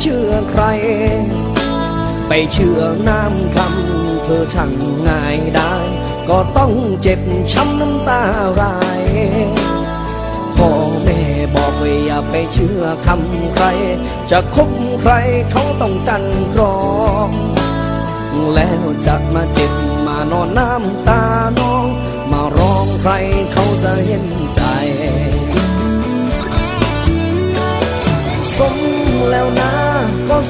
เชื่อใคร ไปเชื่อน้ำคำเธอช่างง่ายได้ ก็ต้องเจ็บช้ำน้ำตาไหลพ่อแม่บอกว่าอย่าไปเชื่อคำใคร จะคบใครเขาต้องกันกรองแล้วจะมาเจ็บมานอนน้ำตาน้อง มาร้องใครเขาจะเห็นใจสมแล้วนะ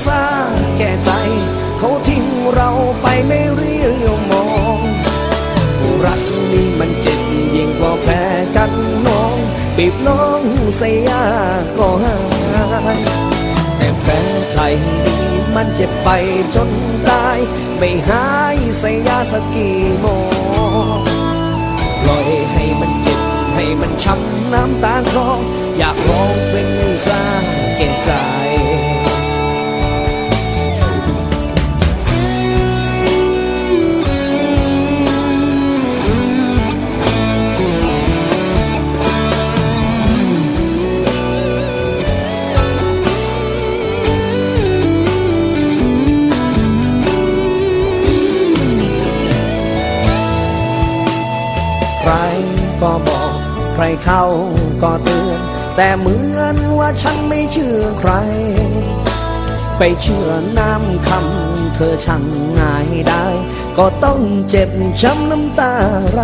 ซาแก่ใจ เขาทิ้งเราไปไม่เรียวมอง รักนี้มันเจ็บยิ่งกว่าแพ้กันน้องบีบน้องใส่ยาก็หายแต่แผลใจนี้มันเจ็บไปจนตาย ไม่หายใส่ยาสักกี่โมงปล่อยให้มันเจ็บให้มันช้ำน้ำตาคลออยากร้องเป็นซา เขาก็เตือน แต่เหมือนว่าฉันไม่เชื่อใคร ไปเชื่อน้ำคำเธอช่างง่ายได้ ก็ต้องเจ็บช้ำน้ำตาไหล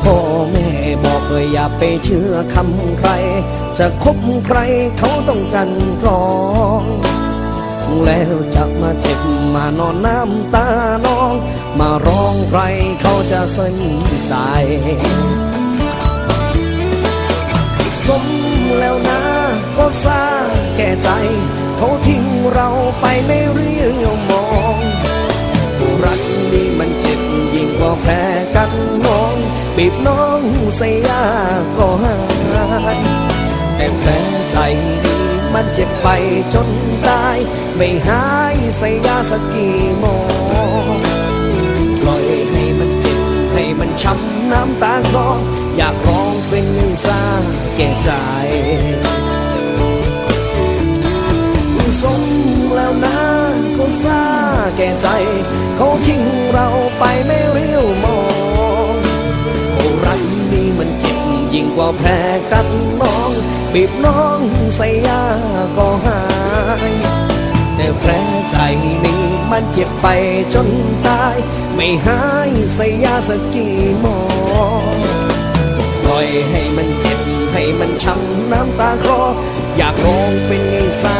พ่อแม่บอกว่าอย่าไปเชื่อคำใคร จะคบใครเขาต้องกันกรอง แล้วจะมาเจ็บมานอนน้ำตาน้อง มาร้องใครเขาจะสนใจ ซาแก่ใจเขาทิ้งเราไปไม่เรียวมองรักนี้มันเจ็บยิ่งกว่าแผลกันน้องบีบน้องใส่ยาก็หายแต่แผลใจนี้มันเจ็บไปจนตาย ไม่หายใส่ยาสักกี่โมงปล่อยให้มันเจ็บให้มันช้ำน้ำตาคลออยากร้องเป็นเรื่องซาแก่ใจ ว่าแผลกัดน้อง บีบน้องใส่ยาก็หาย แต่แผลใจนี้มันเจ็บไปจนตาย ไม่หายใส่ยาสักกี่หมอปล่อยให้มันเจ็บให้มันช้ำน้ำตาคลออยากร้องเป็นไงซา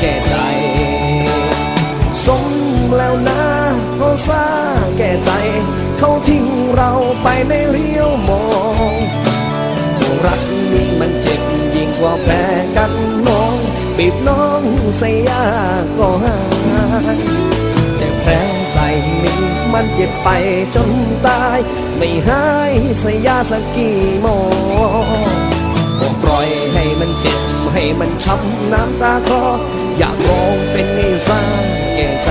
แก่ใจ สมแล้วนะก็ซาแก่ใจ เขาทิ้งเราไปไม่เรีย ว่าแพ้กันน้องปิดน้องใส่ยาก็หายแต่แผลใจมีมันเจ็บไปจนตาย ไม่หายใส่ยาสักกี่หมอบอกปล่อยให้มันเจ็บให้มันช้ำน้ำตาคลออยากมองเป็นนิสาแก่ใจ